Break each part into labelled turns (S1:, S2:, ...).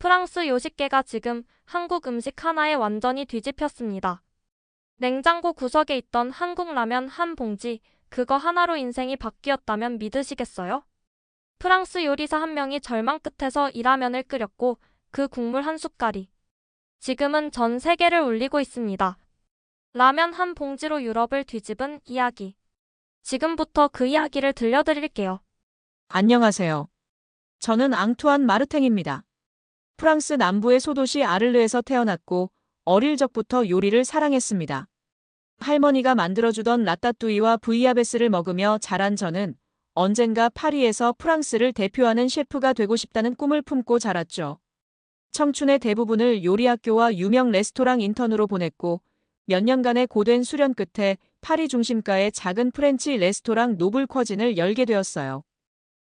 S1: 프랑스 요식계가 지금 한국 음식 하나에 완전히 뒤집혔습니다. 냉장고 구석에 있던 한국 라면 한 봉지, 그거 하나로 인생이 바뀌었다면 믿으시겠어요? 프랑스 요리사 한 명이 절망 끝에서 이 라면을 끓였고 그 국물 한 숟갈이 지금은 전 세계를 울리고 있습니다. 라면 한 봉지로 유럽을 뒤집은 이야기. 지금부터 그 이야기를 들려드릴게요.
S2: 안녕하세요. 저는 앙투안 마르탱입니다. 프랑스 남부의 소도시 아를르에서 태어났고 어릴 적부터 요리를 사랑했습니다. 할머니가 만들어주던 라따뚜이와 브이아베스를 먹으며 자란 저는 언젠가 파리에서 프랑스를 대표하는 셰프가 되고 싶다는 꿈을 품고 자랐죠. 청춘의 대부분을 요리학교와 유명 레스토랑 인턴으로 보냈고 몇 년간의 고된 수련 끝에 파리 중심가의 작은 프렌치 레스토랑 노블 쿼진을 열게 되었어요.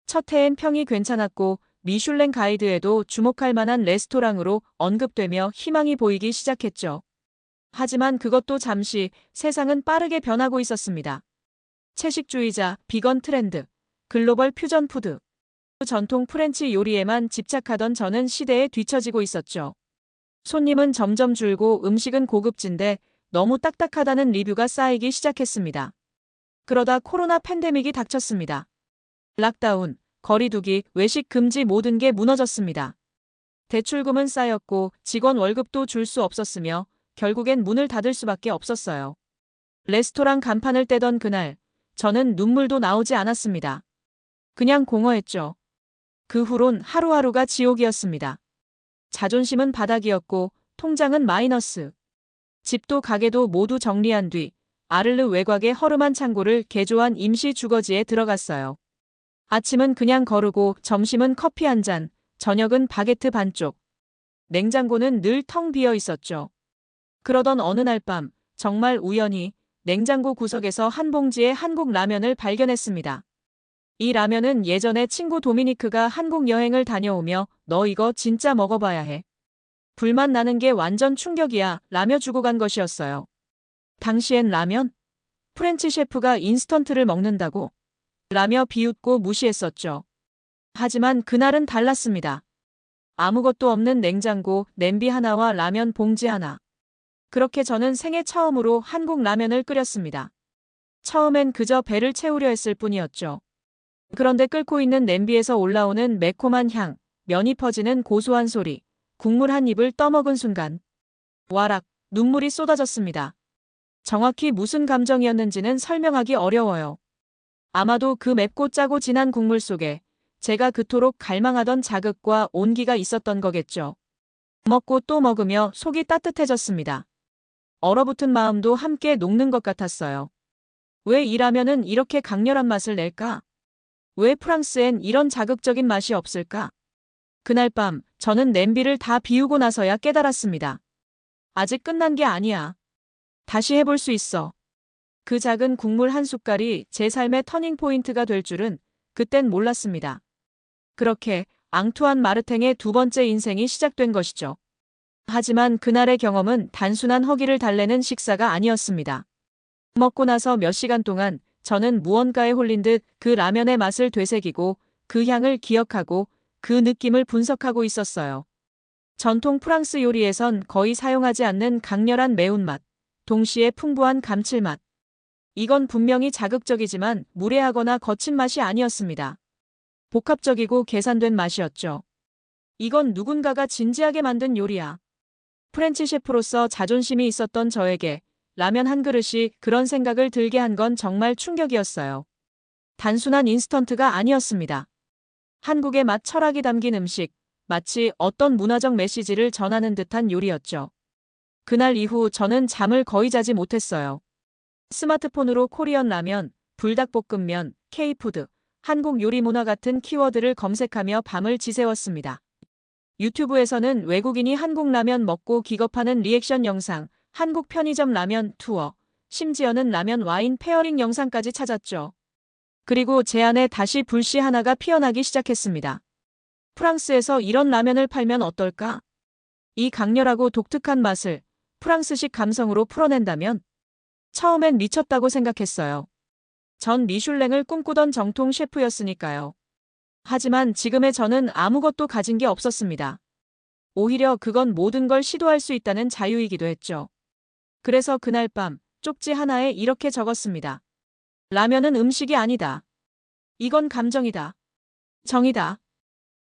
S2: 첫 해엔 평이 괜찮았고 미슐랭 가이드에도 주목할 만한 레스토랑으로 언급되며 희망이 보이기 시작했죠. 하지만 그것도 잠시 세상은 빠르게 변하고 있었습니다. 채식주의자, 비건 트렌드, 글로벌 퓨전 푸드, 전통 프렌치 요리에만 집착하던 저는 시대에 뒤처지고 있었죠. 손님은 점점 줄고 음식은 고급진데 너무 딱딱하다는 리뷰가 쌓이기 시작했습니다. 그러다 코로나 팬데믹이 닥쳤습니다. 락다운, 거리두기, 외식 금지 모든 게 무너졌습니다. 대출금은 쌓였고 직원 월급도 줄 수 없었으며 결국엔 문을 닫을 수밖에 없었어요. 레스토랑 간판을 떼던 그날, 저는 눈물도 나오지 않았습니다. 그냥 공허했죠. 그 후론 하루하루가 지옥이었습니다. 자존심은 바닥이었고 통장은 마이너스. 집도 가게도 모두 정리한 뒤 아를르 외곽의 허름한 창고를 개조한 임시 주거지에 들어갔어요. 아침은 그냥 거르고 점심은 커피 한 잔, 저녁은 바게트 반쪽. 냉장고는 늘 텅 비어 있었죠. 그러던 어느 날 밤, 정말 우연히 냉장고 구석에서 한 봉지의 한국 라면을 발견했습니다. 이 라면은 예전에 친구 도미니크가 한국 여행을 다녀오며 너 이거 진짜 먹어봐야 해. 불만 나는 게 완전 충격이야 라며 주고 간 것이었어요. 당시엔 라면? 프렌치 셰프가 인스턴트를 먹는다고? 라며 비웃고 무시했었죠. 하지만 그날은 달랐습니다. 아무것도 없는 냉장고, 냄비 하나와 라면 봉지 하나. 그렇게 저는 생애 처음으로 한국 라면을 끓였습니다. 처음엔 그저 배를 채우려 했을 뿐이었죠. 그런데 끓고 있는 냄비에서 올라오는 매콤한 향, 면이 퍼지는 고소한 소리, 국물 한 입을 떠먹은 순간 와락, 눈물이 쏟아졌습니다. 정확히 무슨 감정이었는지는 설명하기 어려워요. 아마도 그 맵고 짜고 진한 국물 속에 제가 그토록 갈망하던 자극과 온기가 있었던 거겠죠. 먹고 또 먹으며 속이 따뜻해졌습니다. 얼어붙은 마음도 함께 녹는 것 같았어요. 왜이 라면은 이렇게 강렬한 맛을 낼까? 왜 프랑스엔 이런 자극적인 맛이 없을까? 그날 밤 저는 냄비를 다 비우고 나서야 깨달았습니다. 아직 끝난 게 아니야. 다시 해볼 수 있어. 그 작은 국물 한 숟갈이 제 삶의 터닝포인트가 될 줄은 그땐 몰랐습니다. 그렇게 앙투안 마르탱의 두 번째 인생이 시작된 것이죠. 하지만 그날의 경험은 단순한 허기를 달래는 식사가 아니었습니다. 먹고 나서 몇 시간 동안 저는 무언가에 홀린 듯 그 라면의 맛을 되새기고 그 향을 기억하고 그 느낌을 분석하고 있었어요. 전통 프랑스 요리에선 거의 사용하지 않는 강렬한 매운맛, 동시에 풍부한 감칠맛. 이건 분명히 자극적이지만 무례하거나 거친 맛이 아니었습니다. 복합적이고 계산된 맛이었죠. 이건 누군가가 진지하게 만든 요리야. 프렌치 셰프로서 자존심이 있었던 저에게 라면 한 그릇이 그런 생각을 들게 한 건 정말 충격이었어요. 단순한 인스턴트가 아니었습니다. 한국의 맛 철학이 담긴 음식, 마치 어떤 문화적 메시지를 전하는 듯한 요리였죠. 그날 이후 저는 잠을 거의 자지 못했어요. 스마트폰으로 코리안 라면, 불닭볶음면, K푸드, 한국 요리 문화 같은 키워드를 검색하며 밤을 지새웠습니다. 유튜브에서는 외국인이 한국 라면 먹고 기겁하는 리액션 영상, 한국 편의점 라면 투어, 심지어는 라면 와인 페어링 영상까지 찾았죠. 그리고 제 안에 다시 불씨 하나가 피어나기 시작했습니다. 프랑스에서 이런 라면을 팔면 어떨까? 이 강렬하고 독특한 맛을 프랑스식 감성으로 풀어낸다면? 처음엔 미쳤다고 생각했어요. 전 미슐랭을 꿈꾸던 정통 셰프였으니까요. 하지만 지금의 저는 아무것도 가진 게 없었습니다. 오히려 그건 모든 걸 시도할 수 있다는 자유이기도 했죠. 그래서 그날 밤 쪽지 하나에 이렇게 적었습니다. 라면은 음식이 아니다. 이건 감정이다. 정이다.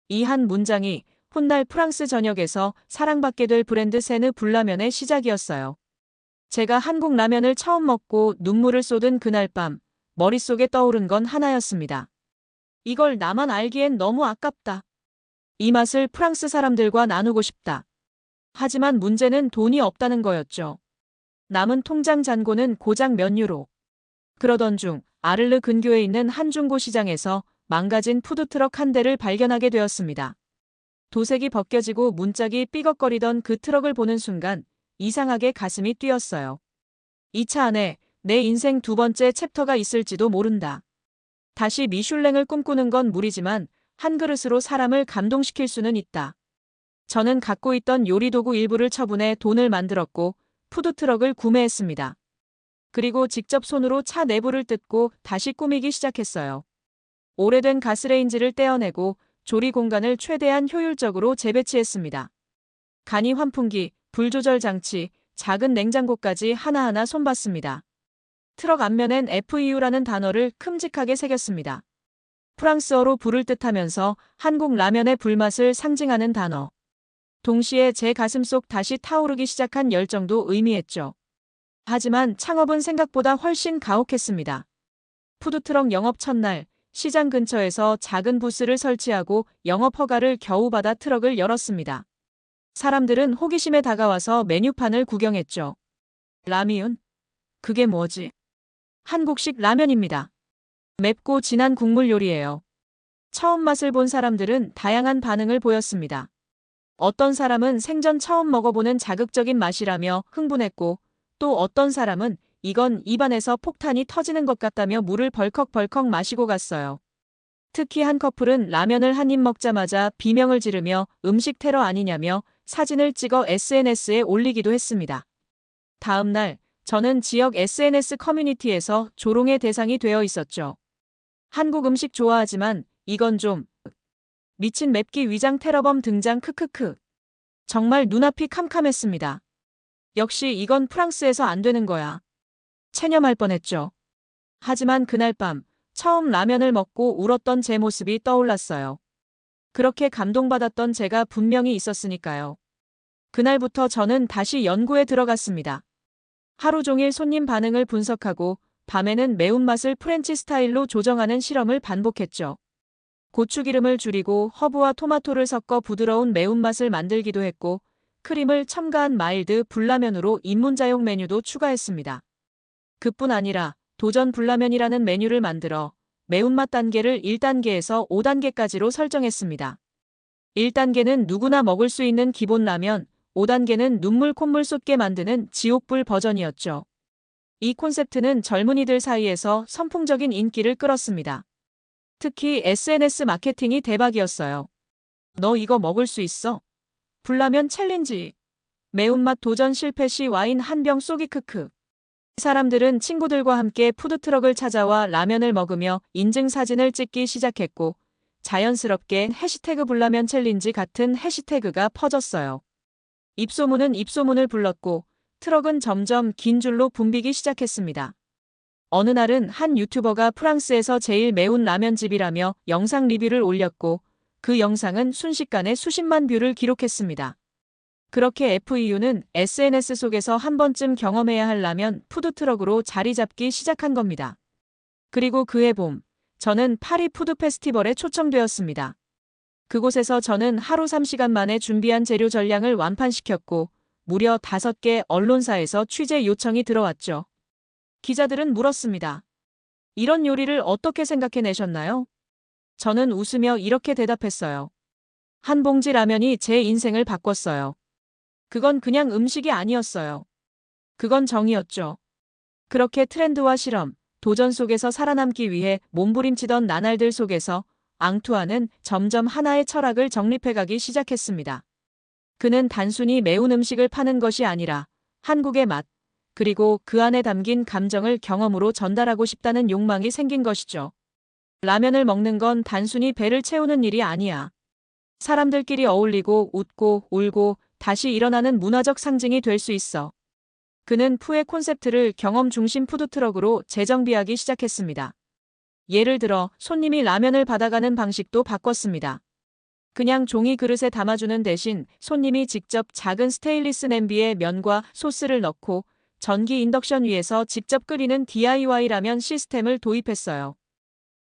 S2: 이 한 문장이 훗날 프랑스 전역에서 사랑받게 될 브랜드 세느 불라면의 시작이었어요. 제가 한국 라면을 처음 먹고 눈물을 쏟은 그날 밤 머릿속에 떠오른 건 하나였습니다. 이걸 나만 알기엔 너무 아깝다. 이 맛을 프랑스 사람들과 나누고 싶다. 하지만 문제는 돈이 없다는 거였죠. 남은 통장 잔고는 고작 몇 유로. 그러던 중 아를르 근교에 있는 한 중고 시장에서 망가진 푸드트럭 한 대를 발견하게 되었습니다. 도색이 벗겨지고 문짝이 삐걱거리던 그 트럭을 보는 순간 이상하게 가슴이 뛰었어요. 이 차 안에 내 인생 두 번째 챕터가 있을지도 모른다. 다시 미슐랭을 꿈꾸는 건 무리지만 한 그릇으로 사람을 감동시킬 수는 있다. 저는 갖고 있던 요리 도구 일부를 처분해 돈을 만들었고 푸드트럭을 구매했습니다. 그리고 직접 손으로 차 내부를 뜯고 다시 꾸미기 시작했어요. 오래된 가스레인지를 떼어내고 조리 공간을 최대한 효율적으로 재배치했습니다. 간이 환풍기, 불 조절 장치, 작은 냉장고까지 하나하나 손봤습니다. 트럭 앞면엔 FEU라는 단어를 큼직하게 새겼습니다. 프랑스어로 불을 뜻하면서 한국 라면의 불맛을 상징하는 단어. 동시에 제 가슴 속 다시 타오르기 시작한 열정도 의미했죠. 하지만 창업은 생각보다 훨씬 가혹했습니다. 푸드트럭 영업 첫날, 시장 근처에서 작은 부스를 설치하고 영업 허가를 겨우 받아 트럭을 열었습니다. 사람들은 호기심에 다가와서 메뉴판을 구경했죠. 라미운? 그게 뭐지? 한국식 라면입니다. 맵고 진한 국물 요리예요. 처음 맛을 본 사람들은 다양한 반응을 보였습니다. 어떤 사람은 생전 처음 먹어보는 자극적인 맛이라며 흥분했고 또 어떤 사람은 이건 입안에서 폭탄이 터지는 것 같다며 물을 벌컥벌컥 마시고 갔어요. 특히 한 커플은 라면을 한 입 먹자마자 비명을 지르며 음식 테러 아니냐며 사진을 찍어 SNS에 올리기도 했습니다. 다음 날 저는 지역 SNS 커뮤니티에서 조롱의 대상이 되어 있었죠. 한국 음식 좋아하지만 이건 좀 미친 맵기 위장 테러범 등장 크크크. 정말 눈앞이 캄캄했습니다. 역시 이건 프랑스에서 안 되는 거야. 체념할 뻔했죠. 하지만 그날 밤 처음 라면을 먹고 울었던 제 모습이 떠올랐어요. 그렇게 감동받았던 제가 분명히 있었으니까요. 그날부터 저는 다시 연구에 들어갔습니다. 하루 종일 손님 반응을 분석하고 밤에는 매운맛을 프렌치 스타일로 조정하는 실험을 반복했죠. 고추기름을 줄이고 허브와 토마토를 섞어 부드러운 매운맛을 만들기도 했고 크림을 첨가한 마일드 불라면으로 입문자용 메뉴도 추가했습니다. 그뿐 아니라 도전 불라면이라는 메뉴를 만들어 매운맛 단계를 1단계에서 5단계까지로 설정했습니다. 1단계는 누구나 먹을 수 있는 기본 라면, 5단계는 눈물 콧물 쏟게 만드는 지옥불 버전이었죠. 이 콘셉트는 젊은이들 사이에서 선풍적인 인기를 끌었습니다. 특히 SNS 마케팅이 대박이었어요. 너 이거 먹을 수 있어? 불라면 챌린지. 매운맛 도전 실패 시 와인 한 병 쏘기 크크. 사람들은 친구들과 함께 푸드트럭을 찾아와 라면을 먹으며 인증 사진을 찍기 시작했고 자연스럽게 해시태그 불라면 챌린지 같은 해시태그가 퍼졌어요. 입소문은 입소문을 불렀고 트럭은 점점 긴 줄로 붐비기 시작했습니다. 어느 날은 한 유튜버가 프랑스에서 제일 매운 라면집이라며 영상 리뷰를 올렸고 그 영상은 순식간에 수십만 뷰를 기록했습니다. 그렇게 FEU는 SNS 속에서 한 번쯤 경험해야 할 라면 푸드트럭으로 자리 잡기 시작한 겁니다. 그리고 그해 봄, 저는 파리 푸드 페스티벌에 초청되었습니다. 그곳에서 저는 하루 3시간 만에 준비한 재료 전량을 완판시켰고 무려 5개 언론사에서 취재 요청이 들어왔죠. 기자들은 물었습니다. 이런 요리를 어떻게 생각해내셨나요? 저는 웃으며 이렇게 대답했어요. 한 봉지 라면이 제 인생을 바꿨어요. 그건 그냥 음식이 아니었어요. 그건 정이었죠. 그렇게 트렌드와 실험, 도전 속에서 살아남기 위해 몸부림치던 나날들 속에서 앙투아는 점점 하나의 철학을 정립해가기 시작했습니다. 그는 단순히 매운 음식을 파는 것이 아니라 한국의 맛, 그리고 그 안에 담긴 감정을 경험으로 전달하고 싶다는 욕망이 생긴 것이죠. 라면을 먹는 건 단순히 배를 채우는 일이 아니야. 사람들끼리 어울리고 웃고 울고 다시 일어나는 문화적 상징이 될 수 있어. 그는 푸의 콘셉트를 경험 중심 푸드트럭으로 재정비하기 시작했습니다. 예를 들어 손님이 라면을 받아가는 방식도 바꿨습니다. 그냥 종이 그릇에 담아주는 대신 손님이 직접 작은 스테인리스 냄비에 면과 소스를 넣고 전기 인덕션 위에서 직접 끓이는 DIY 라면 시스템을 도입했어요.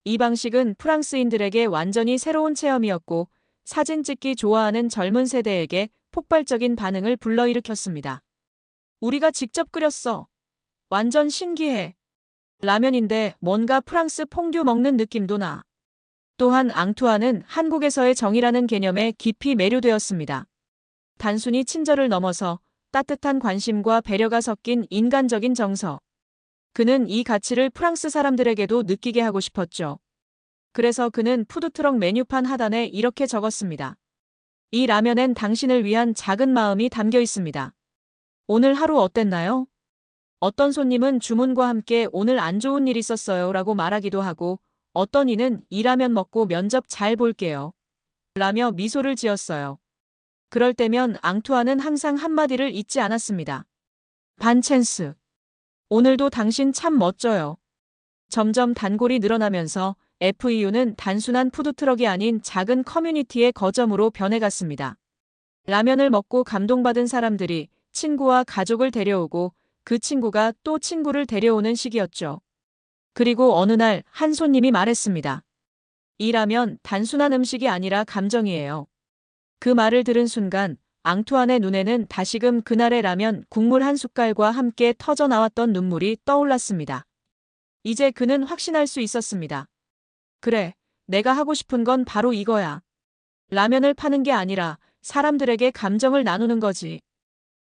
S2: 이 방식은 프랑스인들에게 완전히 새로운 체험이었고 사진 찍기 좋아하는 젊은 세대에게 폭발적인 반응을 불러일으켰습니다. 우리가 직접 끓였어. 완전 신기해. 라면인데 뭔가 프랑스 퐁듀 먹는 느낌도 나. 또한 앙투아는 한국에서의 정이라는 개념에 깊이 매료되었습니다. 단순히 친절을 넘어서 따뜻한 관심과 배려가 섞인 인간적인 정서. 그는 이 가치를 프랑스 사람들에게도 느끼게 하고 싶었죠. 그래서 그는 푸드트럭 메뉴판 하단에 이렇게 적었습니다. 이 라면엔 당신을 위한 작은 마음이 담겨 있습니다. 오늘 하루 어땠나요? 어떤 손님은 주문과 함께 오늘 안 좋은 일 있었어요 라고 말하기도 하고 어떤 이는 이 라면 먹고 면접 잘 볼게요. 라며 미소를 지었어요. 그럴 때면 앙투아는 항상 한마디를 잊지 않았습니다. 반챈스. 오늘도 당신 참 멋져요. 점점 단골이 늘어나면서 FEU는 단순한 푸드트럭이 아닌 작은 커뮤니티의 거점으로 변해갔습니다. 라면을 먹고 감동받은 사람들이 친구와 가족을 데려오고 그 친구가 또 친구를 데려오는 시기였죠. 그리고 어느 날 한 손님이 말했습니다. 이 라면 단순한 음식이 아니라 감정이에요. 그 말을 들은 순간 앙투안의 눈에는 다시금 그날의 라면 국물 한 숟갈과 함께 터져 나왔던 눈물이 떠올랐습니다. 이제 그는 확신할 수 있었습니다. 그래, 내가 하고 싶은 건 바로 이거야. 라면을 파는 게 아니라 사람들에게 감정을 나누는 거지.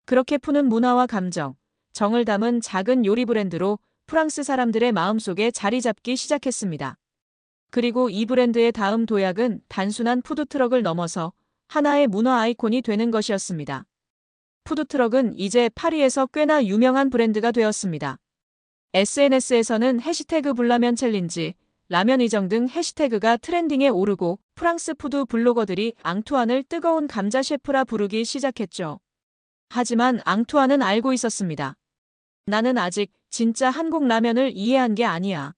S2: 그렇게 푸는 문화와 감정, 정을 담은 작은 요리 브랜드로 프랑스 사람들의 마음속에 자리 잡기 시작했습니다. 그리고 이 브랜드의 다음 도약은 단순한 푸드트럭을 넘어서 하나의 문화 아이콘이 되는 것이었습니다. 푸드트럭은 이제 파리에서 꽤나 유명한 브랜드가 되었습니다. SNS에서는 해시태그 불라면 챌린지, 라면 이정 등 해시태그가 트렌딩에 오르고 프랑스 푸드 블로거들이 앙투안을 뜨거운 감자 셰프라 부르기 시작했죠. 하지만 앙투안은 알고 있었습니다. 나는 아직 진짜 한국 라면을 이해한 게 아니야.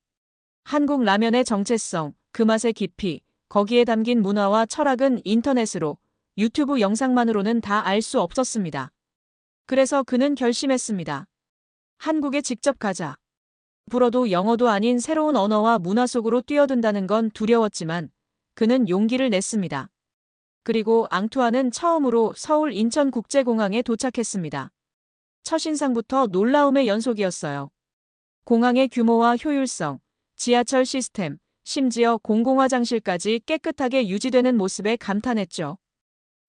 S2: 한국 라면의 정체성, 그 맛의 깊이, 거기에 담긴 문화와 철학은 인터넷으로, 유튜브 영상만으로는 다 알 수 없었습니다. 그래서 그는 결심했습니다. 한국에 직접 가자. 불어도 영어도 아닌 새로운 언어와 문화 속으로 뛰어든다는 건 두려웠지만 그는 용기를 냈습니다. 그리고 앙투아는 처음으로 서울 인천국제공항에 도착했습니다. 첫인상부터 놀라움의 연속이었어요. 공항의 규모와 효율성, 지하철 시스템, 심지어 공공화장실까지 깨끗하게 유지되는 모습에 감탄했죠.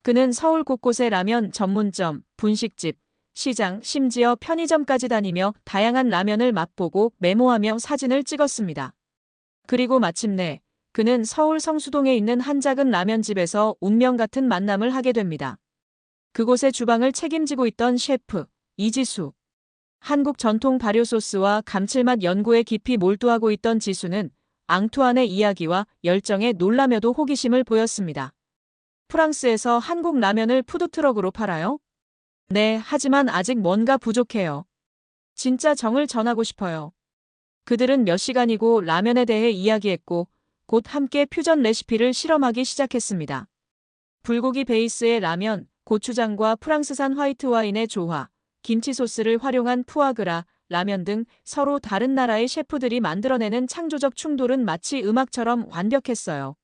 S2: 그는 서울 곳곳의 라면 전문점, 분식집, 시장, 심지어 편의점까지 다니며 다양한 라면을 맛보고 메모하며 사진을 찍었습니다. 그리고 마침내 그는 서울 성수동에 있는 한 작은 라면집에서 운명 같은 만남을 하게 됩니다. 그곳의 주방을 책임지고 있던 셰프, 이지수. 한국 전통 발효 소스와 감칠맛 연구에 깊이 몰두하고 있던 지수는 앙투안의 이야기와 열정에 놀라며도 호기심을 보였습니다. 프랑스에서 한국 라면을 푸드트럭으로 팔아요? 네, 하지만 아직 뭔가 부족해요. 진짜 정을 전하고 싶어요. 그들은 몇 시간이고 라면에 대해 이야기했고 곧 함께 퓨전 레시피를 실험하기 시작했습니다. 불고기 베이스의 라면, 고추장과 프랑스산 화이트 와인의 조화, 김치 소스를 활용한 푸아그라, 라면 등 서로 다른 나라의 셰프들이 만들어내는 창조적 충돌은 마치 음악처럼 완벽했어요.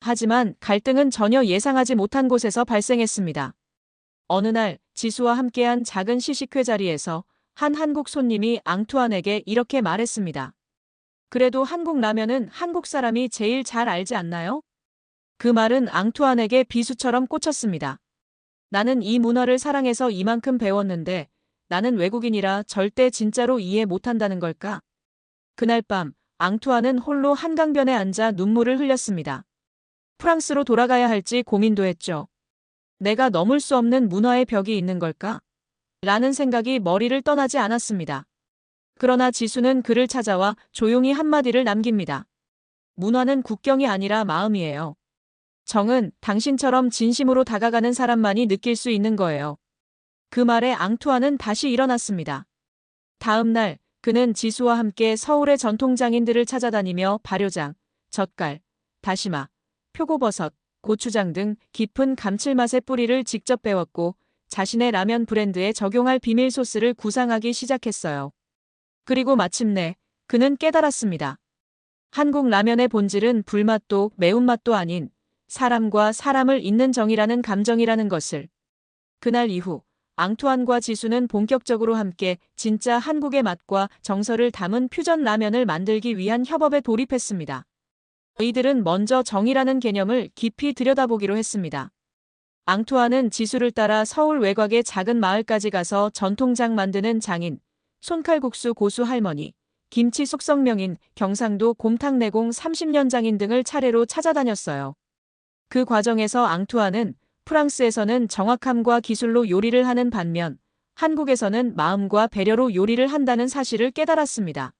S2: 하지만 갈등은 전혀 예상하지 못한 곳에서 발생했습니다. 어느 날 지수와 함께한 작은 시식회 자리에서 한 한국 손님이 앙투안에게 이렇게 말했습니다. 그래도 한국 라면은 한국 사람이 제일 잘 알지 않나요? 그 말은 앙투안에게 비수처럼 꽂혔습니다. 나는 이 문화를 사랑해서 이만큼 배웠는데 나는 외국인이라 절대 진짜로 이해 못한다는 걸까? 그날 밤 앙투안은 홀로 한강변에 앉아 눈물을 흘렸습니다. 프랑스로 돌아가야 할지 고민도 했죠. 내가 넘을 수 없는 문화의 벽이 있는 걸까? 라는 생각이 머리를 떠나지 않았습니다. 그러나 지수는 그를 찾아와 조용히 한마디를 남깁니다. 문화는 국경이 아니라 마음이에요. 정은 당신처럼 진심으로 다가가는 사람만이 느낄 수 있는 거예요. 그 말에 앙투아는 다시 일어났습니다. 다음 날 그는 지수와 함께 서울의 전통장인들을 찾아다니며 발효장, 젓갈, 다시마, 표고버섯, 고추장 등 깊은 감칠맛의 뿌리를 직접 배웠고 자신의 라면 브랜드에 적용할 비밀 소스를 구상하기 시작했어요. 그리고 마침내 그는 깨달았습니다. 한국 라면의 본질은 불맛도 매운맛도 아닌 사람과 사람을 잇는 정이라는 감정이라는 것을. 그날 이후 앙투안과 지수는 본격적으로 함께 진짜 한국의 맛과 정서를 담은 퓨전 라면을 만들기 위한 협업에 돌입했습니다. 이들은 먼저 정이라는 개념을 깊이 들여다보기로 했습니다. 앙투아는 지수를 따라 서울 외곽의 작은 마을까지 가서 전통장 만드는 장인, 손칼국수 고수 할머니, 김치 숙성명인, 경상도 곰탕 내공 30년 장인 등을 차례로 찾아다녔어요. 그 과정에서 앙투아는 프랑스에서는 정확함과 기술로 요리를 하는 반면 한국에서는 마음과 배려로 요리를 한다는 사실을 깨달았습니다.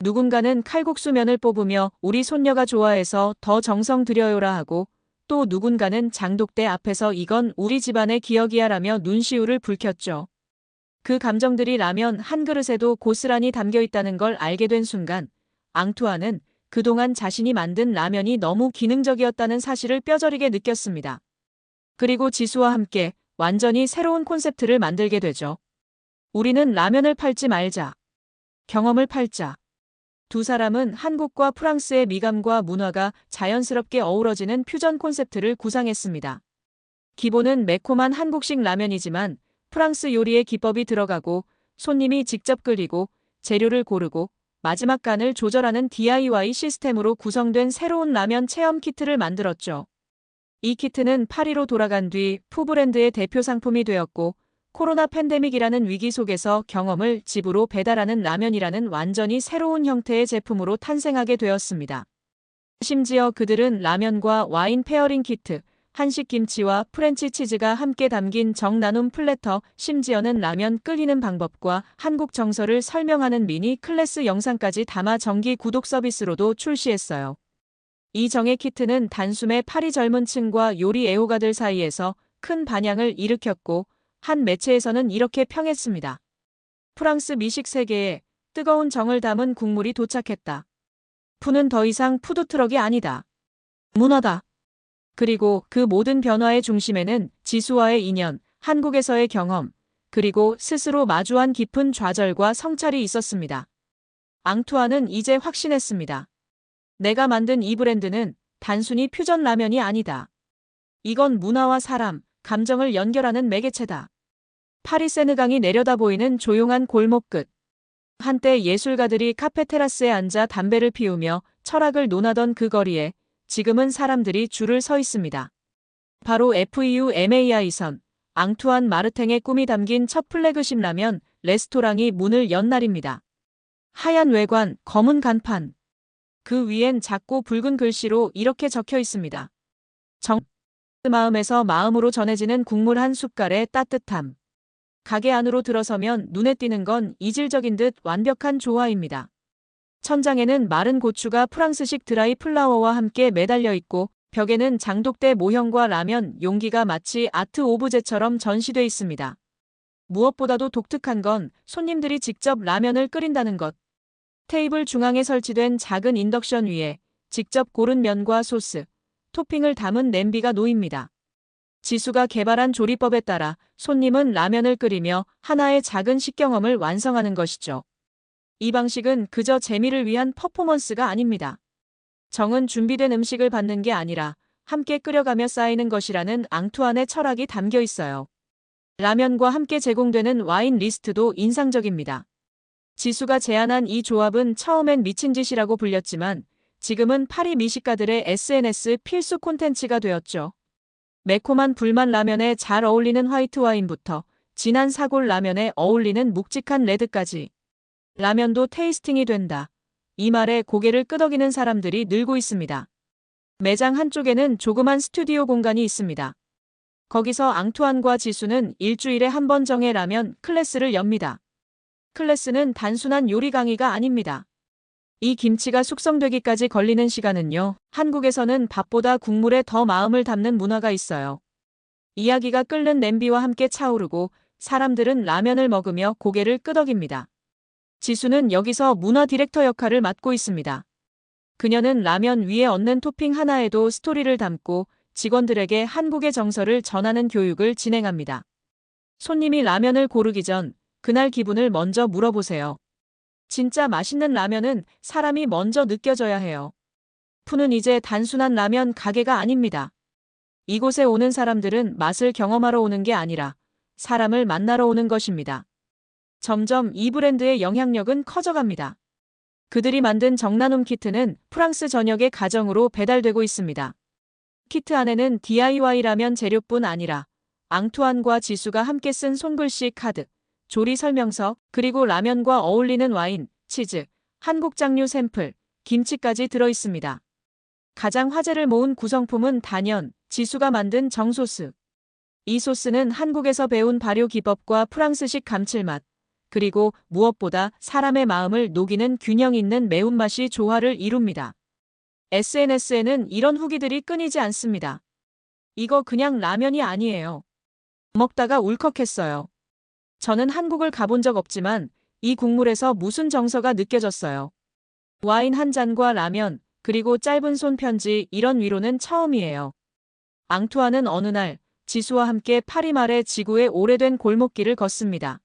S2: 누군가는 칼국수면을 뽑으며 우리 손녀가 좋아해서 더 정성 들여요라 하고 또 누군가는 장독대 앞에서 이건 우리 집안의 기억이야 라며 눈시울을 붉혔죠. 그 감정들이 라면 한 그릇에도 고스란히 담겨 있다는 걸 알게 된 순간 앙투아는 그동안 자신이 만든 라면이 너무 기능적이었다는 사실을 뼈저리게 느꼈습니다. 그리고 지수와 함께 완전히 새로운 콘셉트를 만들게 되죠. 우리는 라면을 팔지 말자. 경험을 팔자. 두 사람은 한국과 프랑스의 미감과 문화가 자연스럽게 어우러지는 퓨전 콘셉트를 구상했습니다. 기본은 매콤한 한국식 라면이지만 프랑스 요리의 기법이 들어가고 손님이 직접 끓이고 재료를 고르고 마지막 간을 조절하는 DIY 시스템으로 구성된 새로운 라면 체험 키트를 만들었죠. 이 키트는 파리로 돌아간 뒤 푸브랜드의 대표 상품이 되었고 코로나 팬데믹이라는 위기 속에서 경험을 집으로 배달하는 라면이라는 완전히 새로운 형태의 제품으로 탄생하게 되었습니다. 심지어 그들은 라면과 와인 페어링 키트, 한식 김치와 프렌치 치즈가 함께 담긴 정 나눔 플래터, 심지어는 라면 끓이는 방법과 한국 정서를 설명하는 미니 클래스 영상까지 담아 정기 구독 서비스로도 출시했어요. 이 정의 키트는 단숨에 파리 젊은 층과 요리 애호가들 사이에서 큰 반향을 일으켰고 한 매체에서는 이렇게 평했습니다. 프랑스 미식 세계에 뜨거운 정을 담은 국물이 도착했다. 푸는 더 이상 푸드트럭이 아니다. 문화다. 그리고 그 모든 변화의 중심에는 지수와의 인연, 한국에서의 경험, 그리고 스스로 마주한 깊은 좌절과 성찰이 있었습니다. 앙투아는 이제 확신했습니다. 내가 만든 이 브랜드는 단순히 퓨전 라면이 아니다. 이건 문화와 사람, 감정을 연결하는 매개체다. 파리 세느강이 내려다 보이는 조용한 골목 끝. 한때 예술가들이 카페 테라스에 앉아 담배를 피우며 철학을 논하던 그 거리에 지금은 사람들이 줄을 서 있습니다. 바로 FEU MAI선, 앙투안 마르탱의 꿈이 담긴 첫 플래그십 라면 레스토랑이 문을 연 날입니다. 하얀 외관, 검은 간판. 그 위엔 작고 붉은 글씨로 이렇게 적혀 있습니다. 정, 마음에서 마음으로 전해지는 국물 한 숟갈의 따뜻함. 가게 안으로 들어서면 눈에 띄는 건 이질적인 듯 완벽한 조화입니다. 천장에는 마른 고추가 프랑스식 드라이 플라워와 함께 매달려 있고 벽에는 장독대 모형과 라면 용기가 마치 아트 오브제처럼 전시돼 있습니다. 무엇보다도 독특한 건 손님들이 직접 라면을 끓인다는 것. 테이블 중앙에 설치된 작은 인덕션 위에 직접 고른 면과 소스, 토핑을 담은 냄비가 놓입니다. 지수가 개발한 조리법에 따라 손님은 라면을 끓이며 하나의 작은 식경험을 완성하는 것이죠. 이 방식은 그저 재미를 위한 퍼포먼스가 아닙니다. 정은 준비된 음식을 받는 게 아니라 함께 끓여가며 쌓이는 것이라는 앙투안의 철학이 담겨 있어요. 라면과 함께 제공되는 와인 리스트도 인상적입니다. 지수가 제안한 이 조합은 처음엔 미친 짓이라고 불렸지만 지금은 파리 미식가들의 SNS 필수 콘텐츠가 되었죠. 매콤한 불맛 라면에 잘 어울리는 화이트 와인부터 진한 사골 라면에 어울리는 묵직한 레드까지. 라면도 테이스팅이 된다. 이 말에 고개를 끄덕이는 사람들이 늘고 있습니다. 매장 한쪽에는 조그만 스튜디오 공간이 있습니다. 거기서 앙투안과 지수는 일주일에 한 번 정의 라면 클래스를 엽니다. 클래스는 단순한 요리 강의가 아닙니다. 이 김치가 숙성되기까지 걸리는 시간은요, 한국에서는 밥보다 국물에 더 마음을 담는 문화가 있어요. 이야기가 끓는 냄비와 함께 차오르고 사람들은 라면을 먹으며 고개를 끄덕입니다. 지수는 여기서 문화 디렉터 역할을 맡고 있습니다. 그녀는 라면 위에 얹는 토핑 하나에도 스토리를 담고 직원들에게 한국의 정서를 전하는 교육을 진행합니다. 손님이 라면을 고르기 전 그날 기분을 먼저 물어보세요. 진짜 맛있는 라면은 사람이 먼저 느껴져야 해요. 푸는 이제 단순한 라면 가게가 아닙니다. 이곳에 오는 사람들은 맛을 경험하러 오는 게 아니라 사람을 만나러 오는 것입니다. 점점 이 브랜드의 영향력은 커져갑니다. 그들이 만든 정나눔 키트는 프랑스 전역의 가정으로 배달되고 있습니다. 키트 안에는 DIY 라면 재료뿐 아니라 앙투안과 지수가 함께 쓴 손글씨 카드, 조리 설명서, 그리고 라면과 어울리는 와인, 치즈, 한국 장류 샘플, 김치까지 들어 있습니다. 가장 화제를 모은 구성품은 단연 지수가 만든 정소스. 이 소스는 한국에서 배운 발효 기법과 프랑스식 감칠맛, 그리고 무엇보다 사람의 마음을 녹이는 균형 있는 매운맛이 조화를 이룹니다. SNS에는 이런 후기들이 끊이지 않습니다. 이거 그냥 라면이 아니에요. 먹다가 울컥했어요. 저는 한국을 가본 적 없지만 이 국물에서 무슨 정서가 느껴졌어요. 와인 한 잔과 라면, 그리고 짧은 손 편지 이런 위로는 처음이에요. 앙투아는 어느 날 지수와 함께 파리말의 지구의 오래된 골목길을 걷습니다.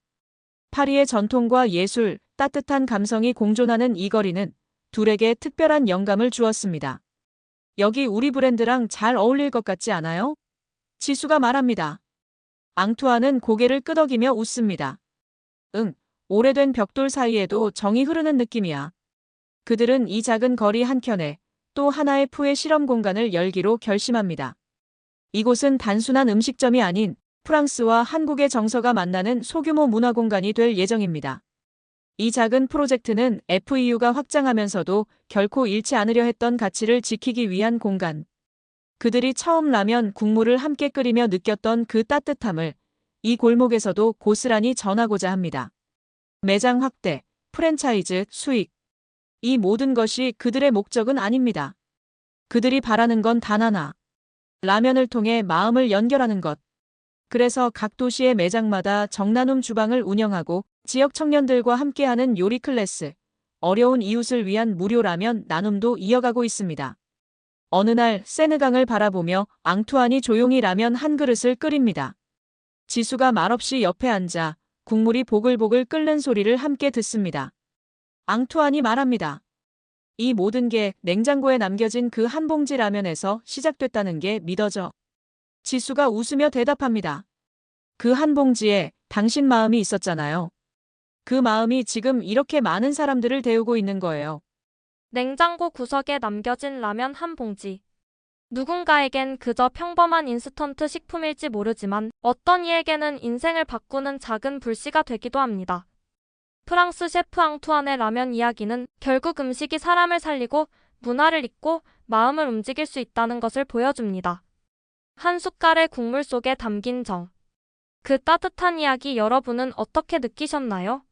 S2: 파리의 전통과 예술, 따뜻한 감성이 공존하는 이 거리는 둘에게 특별한 영감을 주었습니다. 여기 우리 브랜드랑 잘 어울릴 것 같지 않아요? 지수가 말합니다. 앙투아는 고개를 끄덕이며 웃습니다. 응, 오래된 벽돌 사이에도 정이 흐르는 느낌이야. 그들은 이 작은 거리 한켠에 또 하나의 푸의 실험 공간을 열기로 결심합니다. 이곳은 단순한 음식점이 아닌 프랑스와 한국의 정서가 만나는 소규모 문화 공간이 될 예정입니다. 이 작은 프로젝트는 FEU가 확장하면서도 결코 잃지 않으려 했던 가치를 지키기 위한 공간. 그들이 처음 라면 국물을 함께 끓이며 느꼈던 그 따뜻함을 이 골목에서도 고스란히 전하고자 합니다. 매장 확대, 프랜차이즈, 수익. 이 모든 것이 그들의 목적은 아닙니다. 그들이 바라는 건 단 하나. 라면을 통해 마음을 연결하는 것. 그래서 각 도시의 매장마다 정나눔 주방을 운영하고 지역 청년들과 함께하는 요리 클래스, 어려운 이웃을 위한 무료 라면 나눔도 이어가고 있습니다. 어느 날 세느강을 바라보며 앙투안이 조용히 라면 한 그릇을 끓입니다. 지수가 말없이 옆에 앉아 국물이 보글보글 끓는 소리를 함께 듣습니다. 앙투안이 말합니다. 이 모든 게 냉장고에 남겨진 그 한 봉지 라면에서 시작됐다는 게 믿어져. 지수가 웃으며 대답합니다. 그 한 봉지에 당신 마음이 있었잖아요. 그 마음이 지금 이렇게 많은 사람들을 데우고 있는 거예요.
S1: 냉장고 구석에 남겨진 라면 한 봉지. 누군가에겐 그저 평범한 인스턴트 식품일지 모르지만 어떤 이에게는 인생을 바꾸는 작은 불씨가 되기도 합니다. 프랑스 셰프 앙투안의 라면 이야기는 결국 음식이 사람을 살리고 문화를 잇고 마음을 움직일 수 있다는 것을 보여줍니다. 한 숟갈의 국물 속에 담긴 정. 그 따뜻한 이야기 여러분은 어떻게 느끼셨나요?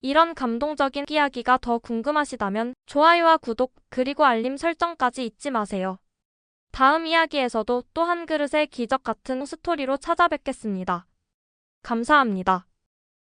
S1: 이런 감동적인 이야기가 더 궁금하시다면 좋아요와 구독 그리고 알림 설정까지 잊지 마세요. 다음 이야기에서도 또 한 그릇의 기적 같은 스토리로 찾아뵙겠습니다. 감사합니다.